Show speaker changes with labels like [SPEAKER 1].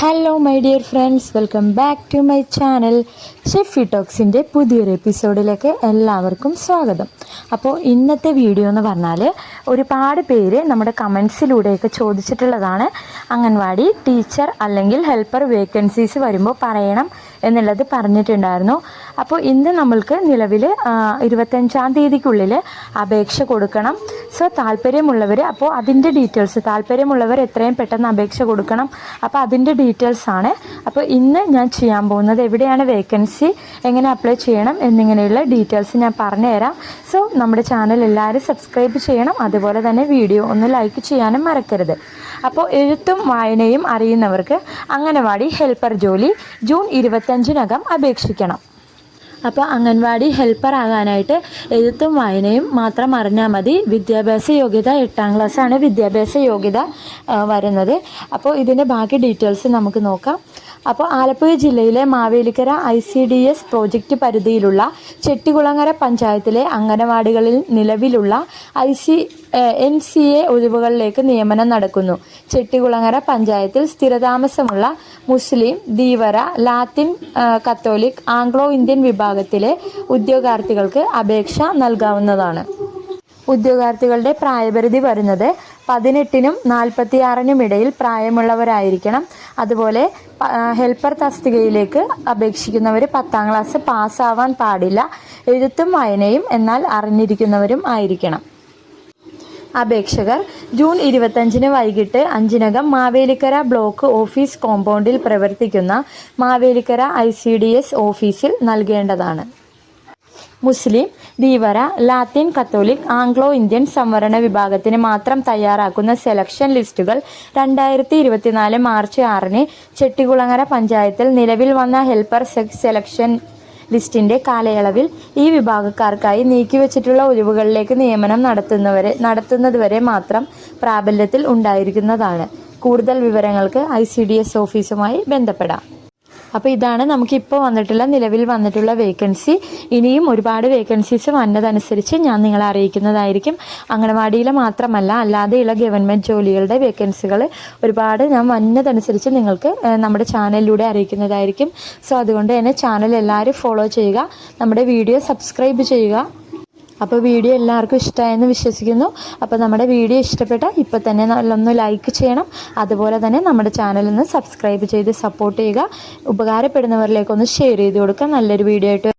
[SPEAKER 1] Hello my dear friends welcome back to my channel Shefi ടോക്സിന്റെ പുതിയൊരു എപ്പിസോഡിലേക്ക് എല്ലാവർക്കും സ്വാഗതം. അപ്പോൾ ഇന്നത്തെ വീഡിയോ എന്ന് പറഞ്ഞാൽ ഒരുപാട് പേര് നമ്മുടെ കമൻസിലൂടെയൊക്കെ ചോദിച്ചിട്ടുള്ളതാണ്. അംഗൻവാടി ടീച്ചർ അല്ലെങ്കിൽ ഹെൽപ്പർ വേക്കൻസീസ് വരുമ്പോൾ പറയണം എന്നുള്ളത് പറഞ്ഞിട്ടുണ്ടായിരുന്നു. അപ്പോൾ ഇന്ന് നമ്മൾക്ക് നിലവിൽ ഇരുപത്തഞ്ചാം തീയതിക്കുള്ളിൽ അപേക്ഷ കൊടുക്കണം. സോ താല്പര്യമുള്ളവർ അപ്പോൾ അതിന്റെ ഡീറ്റെയിൽസ് താല്പര്യമുള്ളവർ എത്രയും പെട്ടെന്ന് അപേക്ഷ കൊടുക്കണം. അപ്പോൾ അതിന്റെ ഡീറ്റെയിൽസ് ആണ്. അപ്പോൾ ഇന്ന് ഞാൻ ചെയ്യാൻ പോകുന്നത് എവിടെയാണ് വേക്കൻസി എങ്ങനെ അപ്ലൈ ചെയ്യണം എന്നിങ്ങനെയുള്ള ഡീറ്റെയിൽസ് ഞാൻ പറഞ്ഞുതരാം സോ നമ്മുടെ ചാനൽ എല്ലാവരും സബ്സ്ക്രൈബ് ചെയ്യണം. അതുപോലെ തന്നെ വീഡിയോ ഒന്ന് ലൈക്ക് ചെയ്യാനും മറക്കരുത്. അപ്പോൾ എഴുത്തും വായനയും അറിയുന്നവർക്ക് അംഗനവാടി ഹെൽപ്പർ ജോലി ജൂൺ ഇരുപത്തഞ്ചിനകം അപേക്ഷിക്കണം. അപ്പോൾ അംഗൻവാടി ഹെൽപ്പർ ആകാനായിട്ട് എഴുത്തും വായനയും മാത്രം അറിഞ്ഞാൽ മതി. വിദ്യാഭ്യാസ യോഗ്യത എട്ടാം ക്ലാസ്സാണ് വിദ്യാഭ്യാസ യോഗ്യത വരുന്നത്. അപ്പോൾ ഇതിന്റെ ബാക്കി ഡീറ്റെയിൽസ് നമുക്ക് നോക്കാം. അപ്പോൾ ആലപ്പുഴ ജില്ലയിലെ Mavelikkara I C D S project പരിധിയിലുള്ള ചെട്ടികുളങ്ങര പഞ്ചായത്തിലെ അംഗനവാടികളിൽ നിലവിലുള്ള I C N C A ഒഴിവുകളിലേക്ക് നിയമനം നടക്കുന്നു. ചെട്ടികുളങ്ങര പഞ്ചായത്തിൽ സ്ഥിരതാമസമുള്ള മുസ്ലിം ധീവര ലാത്തിൻ കത്തോലിക് ആംഗ്ലോ ഇന്ത്യൻ വിഭാഗത്തിലെ ഉദ്യോഗാർത്ഥികൾക്ക് അപേക്ഷ നൽകാവുന്നതാണ്. ഉദ്യോഗാർത്ഥികളുടെ പ്രായപരിധി വരുന്നത് പതിനെട്ടിനും നാൽപ്പത്തിയാറിനും ഇടയിൽ പ്രായമുള്ളവരായിരിക്കണം. അതുപോലെ ഹെൽപ്പർ തസ്തികയിലേക്ക് അപേക്ഷിക്കുന്നവർ പത്താം ക്ലാസ് പാസ്സാവാൻ പാടില്ല. എഴുത്തും വായനയും എന്നാൽ അറിഞ്ഞിരിക്കുന്നവരും ആയിരിക്കണം. അപേക്ഷകർ ജൂൺ ഇരുപത്തഞ്ചിന് വൈകിട്ട് അഞ്ചിനകം മാവേലിക്കര ബ്ലോക്ക് ഓഫീസ് കോമ്പൗണ്ടിൽ പ്രവർത്തിക്കുന്ന മാവേലിക്കര ഐ ഓഫീസിൽ നൽകേണ്ടതാണ്. മുസ്ലിം ധീവര ലാത്തിൻ കത്തോലിക് ആംഗ്ലോ ഇന്ത്യൻ സംവരണ വിഭാഗത്തിന് മാത്രം തയ്യാറാക്കുന്ന സെലക്ഷൻ ലിസ്റ്റുകൾ രണ്ടായിരത്തി ഇരുപത്തിനാല് മാർച്ച് ആറിന് ചെട്ടികുളങ്ങര പഞ്ചായത്തിൽ നിലവിൽ വന്ന ഹെൽപ്പർ സെലക്ഷൻ ലിസ്റ്റിന്റെ കാലയളവിൽ ഈ വിഭാഗക്കാർക്കായി നീക്കിവച്ചിട്ടുള്ള ഒഴിവുകളിലേക്ക് നിയമനം നടത്തുന്നവരെ നടത്തുന്നതുവരെ മാത്രം പ്രാബല്യത്തിൽ ഉണ്ടായിരിക്കുന്നതാണ്. കൂടുതൽ വിവരങ്ങൾക്ക് ഐ ഓഫീസുമായി ബന്ധപ്പെടാം. അപ്പോൾ ഇതാണ് നമുക്കിപ്പോൾ വന്നിട്ടുള്ള നിലവിൽ വന്നിട്ടുള്ള വേക്കൻസി ഇനിയും ഒരുപാട് വേക്കൻസീസ് വന്നതനുസരിച്ച് ഞാൻ നിങ്ങളെ അറിയിക്കുന്നതായിരിക്കും. അംഗനവാടിയിലെ മാത്രമല്ല അല്ലാതെയുള്ള ഗവൺമെന്റ് ജോലികളുടെ വേക്കൻസികൾ ഒരുപാട് ഞാൻ വന്നതനുസരിച്ച് നിങ്ങൾക്ക് നമ്മുടെ ചാനലിലൂടെ അറിയിക്കുന്നതായിരിക്കും. സോ അതുകൊണ്ട് തന്നെ ചാനൽ എല്ലാവരും ഫോളോ ചെയ്യുക. നമ്മുടെ വീഡിയോ സബ്സ്ക്രൈബ് ചെയ്യുക. അപ്പോൾ വീഡിയോ എല്ലാവർക്കും ഇഷ്ടമായെന്ന് വിശ്വസിക്കുന്നു. അപ്പോൾ നമ്മുടെ വീഡിയോ ഇഷ്ടപ്പെട്ടാൽ ഇപ്പോൾ തന്നെ ഒന്ന് ലൈക്ക് ചെയ്യണം. അതുപോലെ തന്നെ നമ്മുടെ ചാനലിൽ നിന്ന് സബ്സ്ക്രൈബ് ചെയ്ത് സപ്പോർട്ട് ചെയ്യുക. ഉപകാരപ്പെടുന്നവരിലേക്കൊന്ന് ഷെയർ ചെയ്ത് കൊടുക്കുക. നല്ലൊരു വീഡിയോ ആയിട്ട്